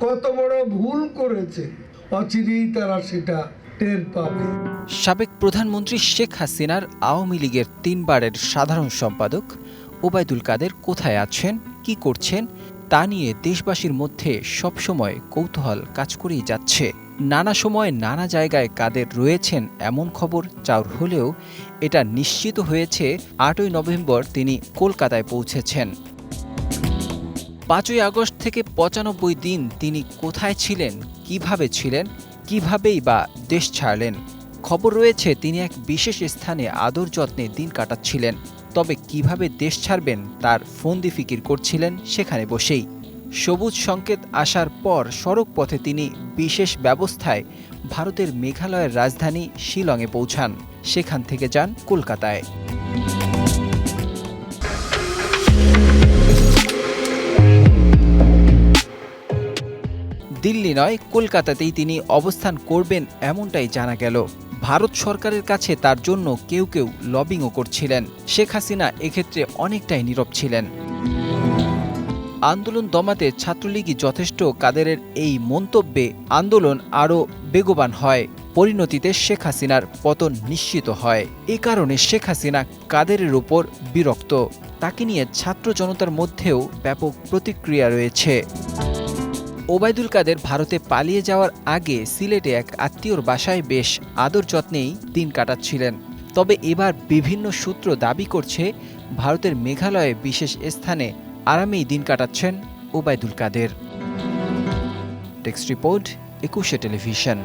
কত বড় ভুল করেছে। অচিরেই তারা সেটা টের পাবে। সাবেক প্রধানমন্ত্রী শেখ হাসিনার আওয়ামী লীগের তিনবারের সাধারণ সম্পাদক ওবায়দুল কাদের কোথায় আছেন, কি করছেন, তা নিয়ে দেশবাসীর মধ্যে সবসময় কৌতূহল কাজ করেই যাচ্ছে। নানা সময় নানা জায়গায় কাদের রয়েছেন এমন খবর চাউর হলেও এটা নিশ্চিত হয়েছে আটই নভেম্বর তিনি কলকাতায় পৌঁছেছেন। পাঁচই আগস্ট থেকে পঁচানব্বই দিন তিনি কোথায় ছিলেন, কীভাবে ছিলেন, কিভাবেই বা দেশ ছাড়লেন? খবর রয়েছে, তিনি এক বিশেষ স্থানে আদর যত্নে দিন কাটাচ্ছিলেন। তবে কীভাবে দেশ ছাড়বেন তার ফন্দি ফিকির করছিলেন সেখানে বসেই। সবুজ সংকেত আসার পর সড়ক পথে তিনি বিশেষ ব্যবস্থায় ভারতের মেঘালয়ের রাজধানী শিলংয়ে পৌঁছান। সেখান থেকে যান কলকাতায়। দিল্লি নয়, কলকাতাতেই তিনি অবস্থান করবেন এমনটাই জানা গেল। ভারত সরকারের কাছে তার জন্য কেউ কেউ লবিংও করছিলেন। শেখ হাসিনা এক্ষেত্রে অনেকটাই নীরব ছিলেন। আন্দোলন দমাতে ছাত্রলীগই যথেষ্ট কাদেরের এই মন্তব্যে আন্দোলন আরও বেগবান হয়। পরিণতিতে শেখ হাসিনার পতন নিশ্চিত হয়। এ কারণে শেখ হাসিনা কাদেরের উপর বিরক্ত। তাকে নিয়ে ছাত্র জনতার মধ্যেও ব্যাপক প্রতিক্রিয়া রয়েছে। ওবায়দুল কাদের ভারতে পালিয়ে যাওয়ার আগে সিলেটে এক আত্মীয়র বাসায় বেশ আদর যত্নেই দিন কাটাচ্ছিলেন। তবে এবার বিভিন্ন সূত্র দাবি করছে, ভারতের মেঘালয়ে বিশেষ স্থানে আরামেই দিন কাটাচ্ছেন Obaidul Quader. Text report, Ekushey television.